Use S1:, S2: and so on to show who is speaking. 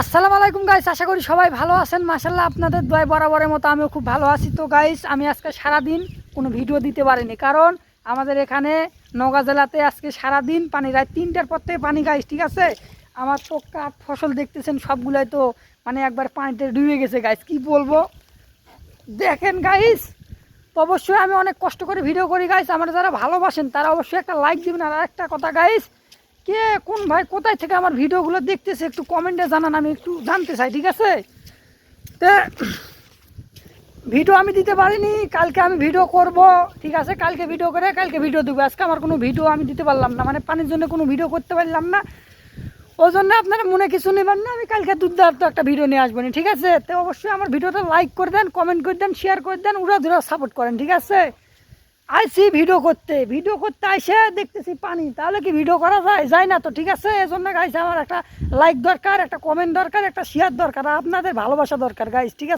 S1: আসসালামু আলাইকুম গাইস আশা করি সবাই ভালো আছেন। মাসাল্লাহ আপনাদের দয় বরাবরের মতো আমিও খুব ভালো আছি। তো গাইস আমি আজকে সারাদিন কোনো ভিডিও দিতে পারিনি। কারণ আমাদের এখানে নওগাঁ জেলাতে আজকে সারাদিন পানি রায় তিনটার পর থেকে পানি গাইস ঠিক আছে? আমার তো কাঠ ফসল দেখতেছেন, সবগুলাই তো মানে একবার পানিতে ডুবে গেছে গাইস কি বলব? দেখেন গাইস তো অবশ্যই আমি অনেক কষ্ট করে ভিডিও করি গাইস আমার যারা ভালোবাসেন, তারা অবশ্যই একটা লাইক দিবেন। আর একটা কথা গাইস কে, কোন ভাই কোথায় থেকে আমার ভিডিওগুলো দেখতেছে একটু কমেন্টে জানান, আমি একটু জানতে চাই, ঠিক আছে? তো, ভিডিও আমি দিতে পারিনি, কালকে আমি ভিডিও করব, ঠিক আছে? কালকে ভিডিও করে, কালকে ভিডিও দেবো। আজকে আমার কোনো ভিডিও আমি দিতে পারলাম না মানে পানির জন্য কোনো ভিডিও করতে পারলাম না। ওই জন্য আপনারা মনে কিছু নেবেন না, আমি কালকে দুর্দান্ত একটা ভিডিও নিয়ে আসব ঠিক আছে? তো অবশ্যই আমার ভিডিওটা লাইক করে দেন কমেন্ট করে দেন শেয়ার করে দেন উড়া ধুরা সাপোর্ট করেন, ঠিক আছে? আইসি ভিডিও করতে ভিডিও করতে আইসে দেখতেছি পানি। তাহলে কি ভিডিও করা যায়? যায় না তো, ঠিক আছে? এজন্য গাইস আমার একটা লাইক দরকার, একটা কমেন্ট দরকার, একটা শেয়ার দরকার, আপনাদের ভালোবাসা দরকার গাইস ঠিক আছে?